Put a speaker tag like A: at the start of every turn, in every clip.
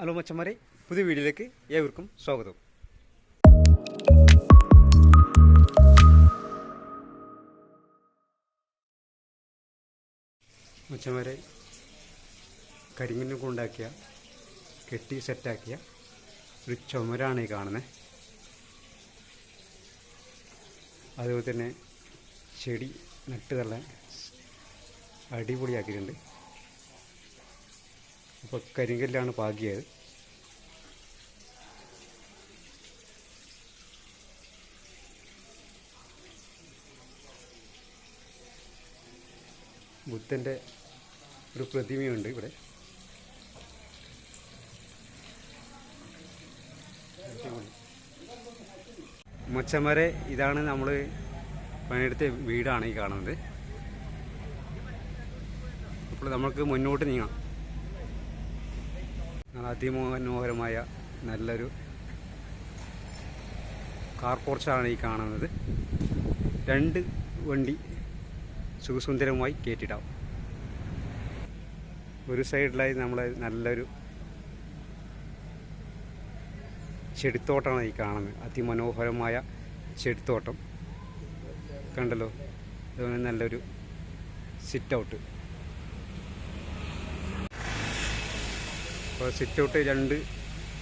A: Hello മച്ചന്മാരെ പുതിയ വീഡിയോയിലേക്ക് ഏവർക്കും സ്വാഗതം. മച്ചന്മാരെ കരിമീനെ കൊണ്ടാക്കിയ കെട്ടി സെറ്റാക്കിയ ഒരു ചുമരാണ് ഈ കാണുന്നത് അതുപോലെ തന്നെ ചെടി നട്ട് തള്ളാൻ അടിപൊളിയാക്കിയിട്ടുണ്ട്. അപ്പോൾ കരിങ്കല്ലാണ് പാകിയത്. ബുദ്ധന്റെ ഒരു പ്രതിമയുണ്ട് ഇവിടെ. മൊച്ചമരെ ഇതാണ് നമ്മൾ പണിയെടുത്ത വീടാണ് ഈ കാണുന്നത്. അപ്പോൾ നമുക്ക് മുന്നോട്ട് നീങ്ങാം. അതിമനോഹരമായ നല്ലൊരു കാർ പോർച്ചാണ് ഈ കാണുന്നത്. രണ്ട് വണ്ടി സുഖസുന്ദരമായി കയറ്റിടാം. ഒരു സൈഡിലായി നമ്മൾ നല്ലൊരു ചെടിത്തോട്ടമാണ് ഈ കാണുന്നത്. അതിമനോഹരമായ ചെടിത്തോട്ടം. കണ്ടല്ലോ? അതുപോലെ നല്ലൊരു സിറ്റ് ഔട്ട്. അപ്പോൾ സിറ്റ് ഔട്ട് രണ്ട്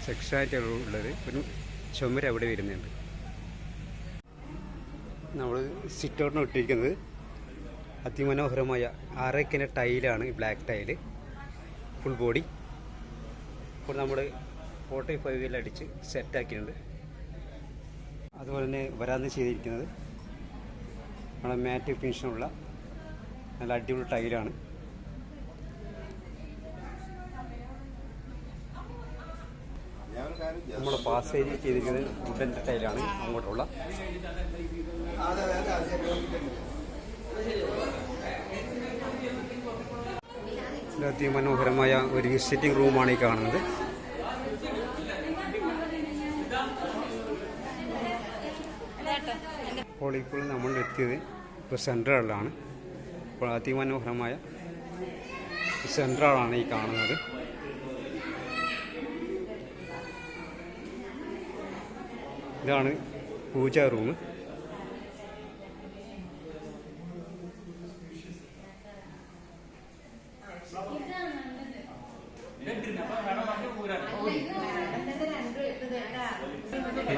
A: സെക്ഷനായിട്ടാണ് ഉള്ളത്. ഒരു ചുമര അവിടെ വരുന്നുണ്ട്. നമ്മൾ സിറ്റ് ഔട്ടിന് ഇട്ടിരിക്കുന്നത് അതിമനോഹരമായ ആറേക്കിന്റെ ടൈലാണ് ബ്ലാക്ക് ടൈൽ ഫുൾ ബോഡി ഇപ്പോൾ നമ്മൾ ഫോർട്ടി ഫൈവിൽ അടിച്ച് സെറ്റാക്കിയിട്ടുണ്ട് അതുപോലെ തന്നെ വരാന്ന് ചെയ്തിരിക്കുന്നത്. നമ്മുടെ മാറ്റ് ഫിനിഷനുള്ള നല്ല അടിപൊളി ടൈലാണ് നമ്മൾ പാസേജ് ചെയ്തിരിക്കുന്നത് വുഡന്റെ ടൈലാണ് അങ്ങോട്ടുള്ള. അതിമനോഹരമായ ഒരു വിസിറ്റിംഗ് റൂമാണ് ഈ കാണുന്നത്. അപ്പോൾ ഇപ്പോൾ നമ്മൾ എത്തിയത് ഇപ്പോൾ സെൻട്രലാണ് അപ്പോൾ അതിമനോഹരമായ സെൻട്രലാണ് ഈ കാണുന്നത്. ഇതാണ് പൂജ റൂം.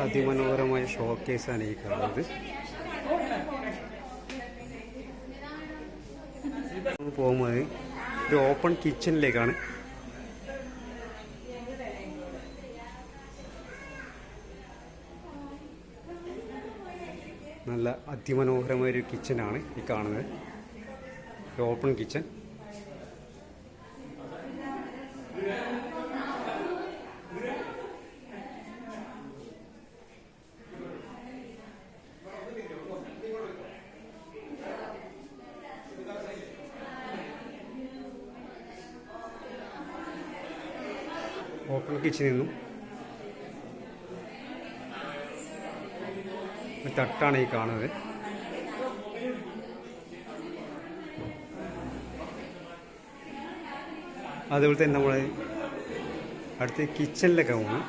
A: അതിമനോഹരമായ ആണ് ഈ കാണുന്നത് പോകുന്നത് ഒരു ഓപ്പൺ കിച്ചണിലേക്കാണ്. നല്ല അതിമനോഹരമായ ഒരു കിച്ചനാണ് ഈ കാണുന്നത്. ഒരു ഓപ്പൺ കിച്ചൺ ഓപ്പൺ കിച്ചണിൽ നിന്നും തട്ടാണ് ഈ കാണുന്നത്. അതുപോലെ തന്നെ നമ്മൾ അടുത്ത് കിച്ചണിലൊക്കെ പോകണം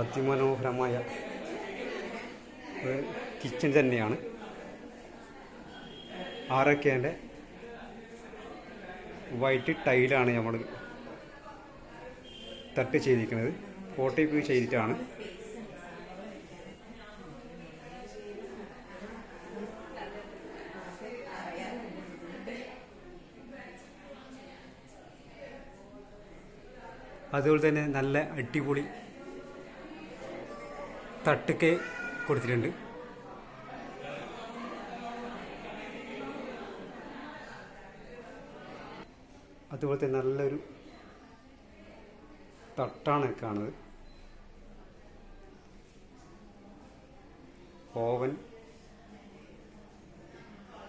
A: അതിമനോഹരമായ കിച്ചൺ തന്നെയാണ്. ആറൊക്കേന്റെ വൈറ്റ് ടൈലാണ് നമ്മൾ തട്ട് ചെയ്തിരിക്കുന്നത്. ഫോർട്ടി പി ചെയ്തിട്ടാണ്. അതുപോലെ തന്നെ നല്ല അടിപൊളി തട്ടൊക്കെ കൊടുത്തിട്ടുണ്ട്. അതുപോലെ തന്നെ നല്ലൊരു തട്ടാണ് കാണുന്നത്. ഓവൻ.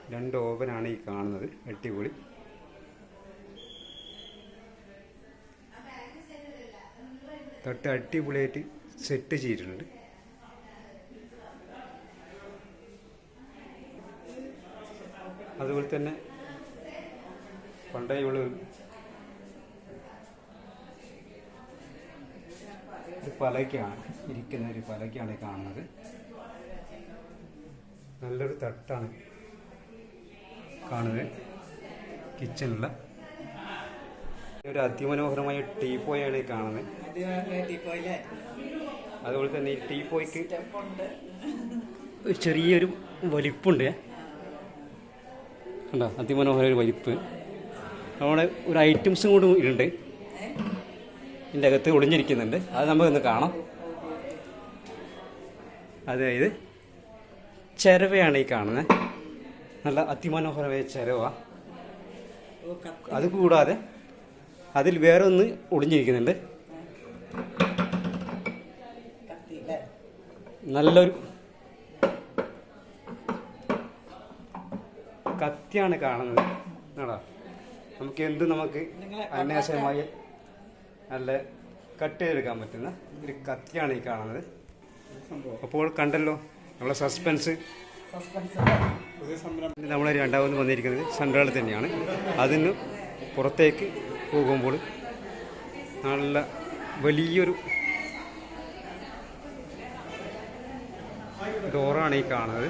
A: രണ്ട് ഓവനാണ് ഈ കാണുന്നത്. അടിപൊളി. തട്ട് അടിപൊളിയായിട്ട് സെറ്റ് ചെയ്തിട്ടുണ്ട്. അതുപോലെ തന്നെ പണ്ടേ ഉള്ള ഒരു പലകയാണ് ഇരിക്കുന്ന ഒരു പലകയാണ് ഈ കാണുന്നത്. നല്ലൊരു തട്ടാണ് കാണുന്നത് കിച്ചണിലുള്ള ഒരു അതിമനോഹരമായ ടീപ്പോയാണ് ഈ കാണുന്നത്. അതുപോലെ തന്നെ ഈ ടീപ്പോയ്ക്ക് ചെറിയൊരു വലിപ്പുണ്ട്. കണ്ടോ? അതിമനോഹര ഒരു വലിപ്പ്. നമ്മുടെ ഒരു ഐറ്റംസും കൂടി ഉണ്ട് ഇതിന്റെ അകത്ത് ഒളിഞ്ഞിരിക്കുന്നുണ്ട്. അത് നമുക്കൊന്ന് കാണാം. അതായത് ചിരവയാണ് ഈ കാണുന്നത് നല്ല അതിമനോഹരമായ ചിരവ. അത് കൂടാതെ അതിൽ വേറെ ഒന്ന് ഒളിഞ്ഞിരിക്കുന്നുണ്ട്. നല്ലൊരു കത്തിയാണ് കാണുന്നത്. നമുക്ക് എന്ത് നമുക്ക് അന്യാസമായി നല്ല കട്ട് ചെയ്തെടുക്കാൻ പറ്റുന്ന ഒരു കത്തിയാണ് ഈ കാണുന്നത്. അപ്പോൾ കണ്ടല്ലോ നമ്മളെ സസ്പെൻസ് നമ്മൾ രണ്ടാമത് വന്നിരിക്കുന്നത് സൺഡാളിൽ തന്നെയാണ്. അതിന് പുറത്തേക്ക് പോകുമ്പോൾ നല്ല വലിയൊരു ഡോറാണ് ഈ കാണുന്നത്.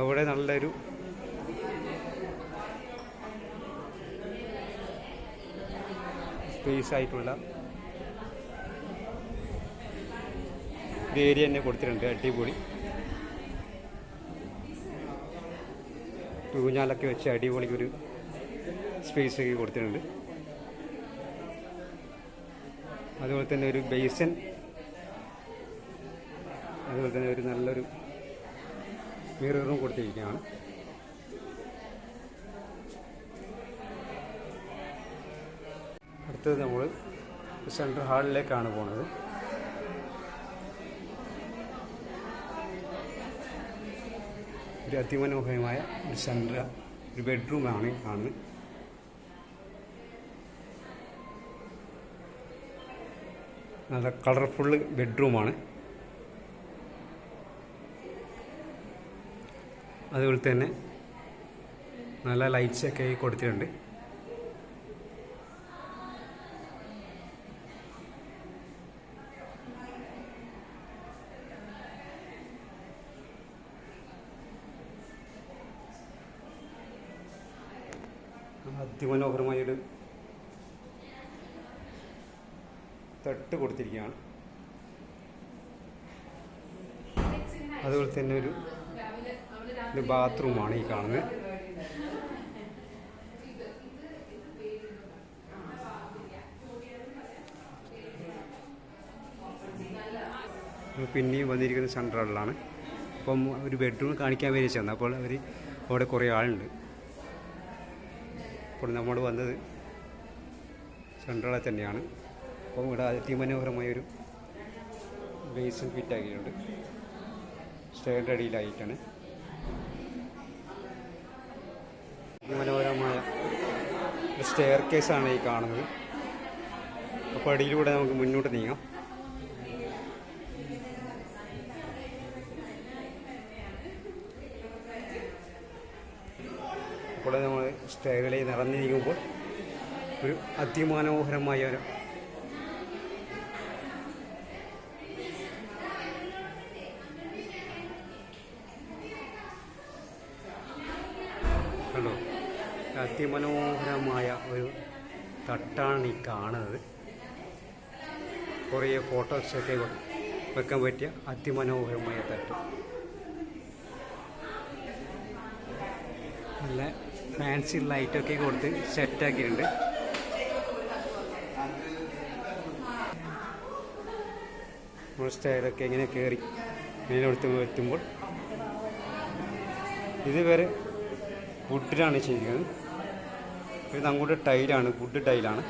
A: അവിടെ നല്ലൊരു സ്പേസ് ആയിട്ടുള്ള ഏരിയ തന്നെ കൊടുത്തിട്ടുണ്ട് അടിപൊളി. തൂഞ്ഞാലൊക്കെ വെച്ച് അടിപൊളിക്ക് ഒരു സ്പേസ് ഒക്കെ കൊടുത്തിട്ടുണ്ട്. അതുപോലെ തന്നെ ഒരു ബേസൻ അതുപോലെ തന്നെ ഒരു നല്ലൊരു മിററും കൊടുത്തിരിക്കുകയാണ്. അടുത്തത് നമ്മൾ സെൻട്രൽ ഹാളിലേക്കാണ് പോണത്. ഒരു അതിമനോഹരമായ ഒരു സെൻട്രൽ ഒരു ബെഡ്റൂമാണ് കാണുന്നത്. നല്ല കളർഫുള്ള് ബെഡ്റൂമാണ്. അതുപോലെ തന്നെ നല്ല ലൈറ്റ്സൊക്കെ കൊടുത്തിട്ടുണ്ട്. അതിമനോഹരമായൊരു തട്ട് കൊടുത്തിരിക്കുകയാണ്. അതുപോലെ തന്നെ ഒരു ബാത്റൂമാണ് ഈ കാണുന്നത്. പിന്നെ പിന്നെയും വന്നിരിക്കുന്നത് സെൻട്രലിലാണ് അപ്പം ഒരു ബെഡ്റൂം കാണിക്കാൻ വേണ്ടി ചെന്നു അപ്പോൾ അവർ അവിടെ കുറേ ആളുണ്ട്. അപ്പോൾ നമ്മൾ വന്നത് സെൻട്രലിൽ തന്നെയാണ്. അപ്പോൾ ഇവിടെ അതിമനോഹരമായൊരു ബേസിൻ ഫിറ്റ് ആക്കിയിട്ടുണ്ട്. സ്റ്റേറിന്റെ അടിയിലായിട്ടാണ്. മനോഹരമായ ഒരു സ്റ്റെയർ കേസാണ് ഈ കാണുന്നത്. അപ്പോൾ അടിയിലൂടെ നമുക്ക് മുന്നോട്ട് നീങ്ങാം. അപ്പോൾ നമ്മൾ സ്റ്റെയറിലേക്ക് നിറഞ്ഞിരിക്കുമ്പോൾ ഒരു അതിമനോഹരമായ ഒരു ഹലോ അതിമനോഹരമായ ഒരു തട്ടാണ് ഈ കാണുന്നത്. കുറേ ഫോട്ടോസൊക്കെ വെക്കാൻ പറ്റിയ അതിമനോഹരമായ തട്ട്. നല്ല ഫാൻസി ലൈറ്റൊക്കെ കൊടുത്ത് സെറ്റാക്കിയിട്ടുണ്ട് നമ്മൾ സ്റ്റൈലൊക്കെ ഇങ്ങനെ കയറി മേലെടുത്ത് എത്തുമ്പോൾ ഇതുവരെ വുഡിലാണ് ചെയ്തിരിക്കുന്നത് ഇത് അങ്ങോട്ട് ടൈലാണ് വുഡ് ടൈലാണ്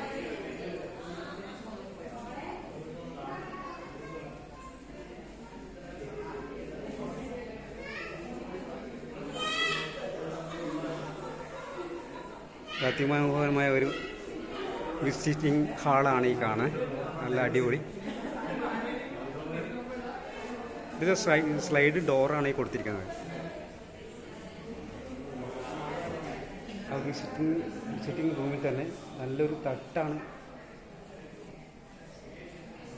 A: അതിമനോഹരമായ ഒരു വിസിറ്റിംഗ് ഹാളാണ് ഈ കാണാൻ. നല്ല അടിപൊളി. ഇത് സ്ലൈഡ് ഡോറാണ് ഈ കൊടുത്തിരിക്കുന്നത്. അത് സിറ്റിംഗ് സിറ്റിംഗ് റൂമിൽ തന്നെ നല്ലൊരു തട്ടാണ്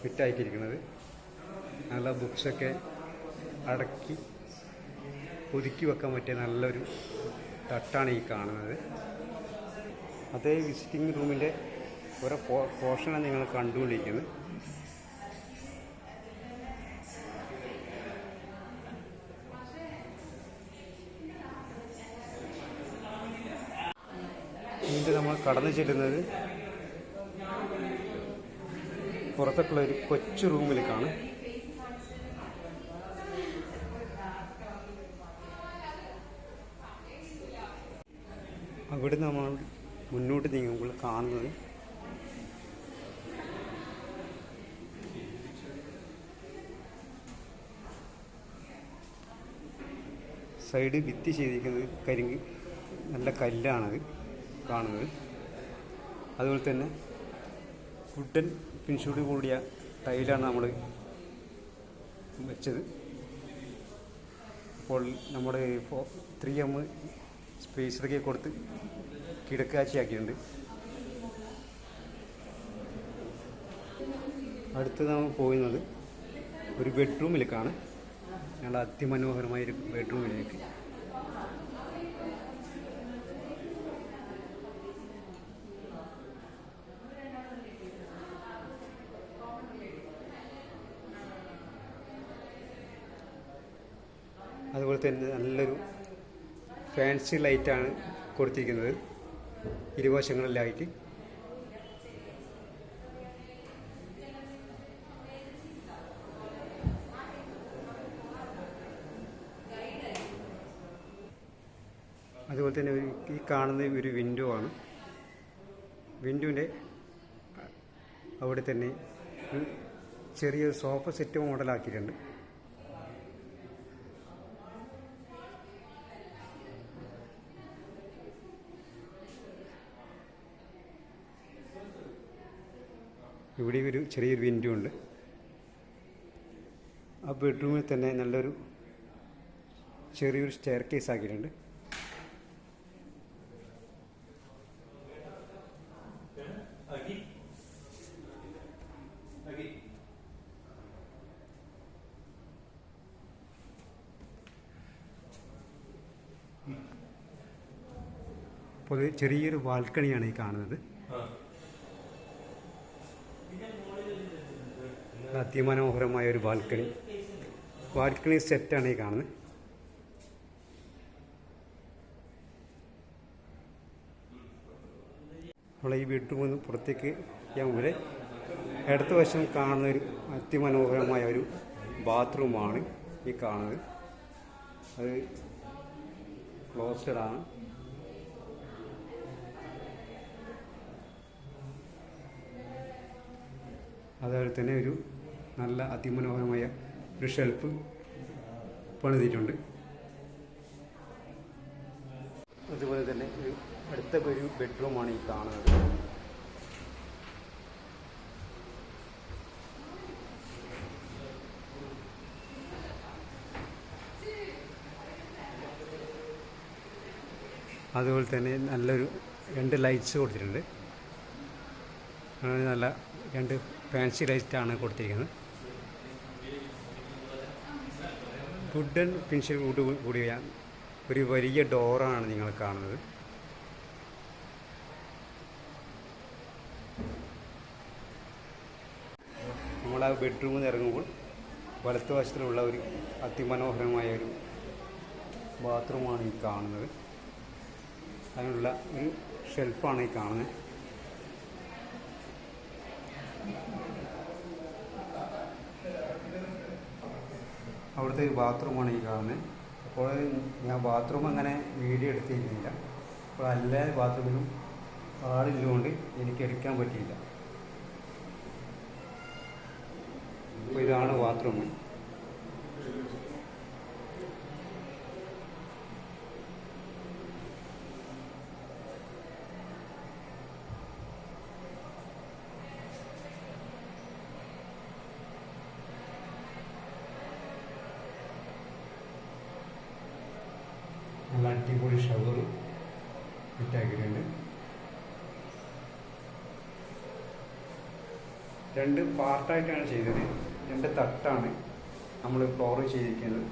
A: ഫിറ്റാക്കിയിരിക്കുന്നത് നല്ല ബുക്സൊക്കെ അടക്കി ഒതുക്കി വെക്കാൻ പറ്റിയ നല്ലൊരു തട്ടാണ് ഈ കാണുന്നത്. അതേ വിസിറ്റിംഗ് റൂമിന്റെ ഓരോ പോർഷനാണ് നിങ്ങൾ കണ്ടുകൊണ്ടിരിക്കുന്നത്. നമ്മൾ കടന്നു ചെല്ലുന്നത് പുറത്തേക്കുള്ള ഒരു കൊച്ചു റൂമിലേക്കാണ്. അവിടെ നമ്മൾ മുന്നോട്ട് നീങ്ങുമ്പോൾ കാണുന്നത്. സൈഡ് ഭിത്തി ചെയ്തിരിക്കുന്നത് കരിങ്ക് നല്ല കല്ലാണത് കാണുന്നത്. അതുപോലെ തന്നെ വുഡൻ ഫിനിഷോട് കൂടിയ ടൈലാണ് നമ്മൾ വെച്ചത്. അപ്പോൾ നമ്മുടെ ത്രീ എം സ്പേസിലൊക്കെ കൊടുത്ത് കിടക്കാച്ചിയാക്കിയിട്ടുണ്ട്. അടുത്ത് നമ്മൾ പോകുന്നത് ഒരു ബെഡ്റൂമിലേക്കാണ് ഞങ്ങൾ അതിമനോഹരമായ ഒരു ബെഡ്റൂമിലേക്ക് അതുപോലെ തന്നെ നല്ലൊരു ഫാൻസി ലൈറ്റാണ് കൊടുത്തിരിക്കുന്നത്. ഇരുവശങ്ങളിലായിട്ട്. അതുപോലെ തന്നെ ഈ കാണുന്ന ഒരു വിൻഡോ ആണ്. വിൻഡോന്റെ അവിടെ തന്നെ ഒരു ചെറിയ സോഫ സെറ്റ് മോഡലാക്കിയിട്ടുണ്ട് ഇവിടെ ഒരു ചെറിയൊരു വിൻഡോ ഉണ്ട്. ആ ബെഡ്റൂമിൽ തന്നെ നല്ലൊരു ചെറിയൊരു സ്റ്റെയർ കേസ് ആക്കിയിട്ടുണ്ട്. പൊതുവെ ചെറിയൊരു ബാൽക്കണിയാണ് ഈ കാണുന്നത്. അതിമനോഹരമായ ഒരു ബാൽക്കണി. ബാൽക്കണി സെറ്റാണ് ഈ കാണുന്നത് നമ്മൾ ഈ വീട്ടിൽ നിന്ന് പുറത്തേക്ക് ഇവിടെ ഇടത്ത് വശം കാണുന്ന ഒരു അതിമനോഹരമായ ഒരു ബാത്റൂമാണ് ഈ കാണുന്നത്. അത് ക്ലോസ്ഡ് ആണ്. അതുപോലെ തന്നെ ഒരു നല്ല അതിമനോഹരമായ ഒരു ഷെൽഫ് പണിതിട്ടുണ്ട്. അതുപോലെ തന്നെ ഒരു അടുത്ത ഒരു ബെഡ്റൂമാണ് ഈ കാണുന്നത്. അതുപോലെ തന്നെ നല്ലൊരു രണ്ട് ലൈറ്റ്സ് കൊടുത്തിട്ടുണ്ട്. നല്ല രണ്ട് ഫാൻസി ലൈറ്റാണ് കൊടുത്തിരിക്കുന്നത്. വുഡൻ ഫിനിഷിൽ കൂടി കൂടിയ ഒരു വലിയ ഡോറാണ് നിങ്ങൾ കാണുന്നത്. നമ്മൾ ആ ബെഡ്റൂമിൽ ഇറങ്ങുമ്പോൾ വലത്ത് വശത്തിലുള്ള ഒരു അതിമനോഹരമായ ഒരു ബാത്റൂമാണ് ഈ കാണുന്നത്. അതിനുള്ള ഒരു ഷെൽഫാണ് ഈ കാണുന്നത്. അവിടുത്തെ ഒരു ബാത്റൂമാണ് ഈ കാണുന്നത് അപ്പോൾ ഞാൻ ബാത്റൂം അങ്ങനെ വീഡിയോ എടുത്തിരുന്നില്ല. അപ്പോൾ എല്ലാ ബാത്റൂമിലും ആളില്ലുകൊണ്ട് എനിക്ക് എടുക്കാൻ പറ്റിയില്ല. അപ്പോൾ ഇതാണ് ബാത്റൂം നല്ല അടിപൊളി ഷവർ ഫിറ്റാക്കിയിട്ടുണ്ട് രണ്ട് പാർട്ടായിട്ടാണ് ചെയ്തത്. രണ്ട് തട്ടാണ് നമ്മൾ ഫ്ലോർ ചെയ്തിരിക്കുന്നത്.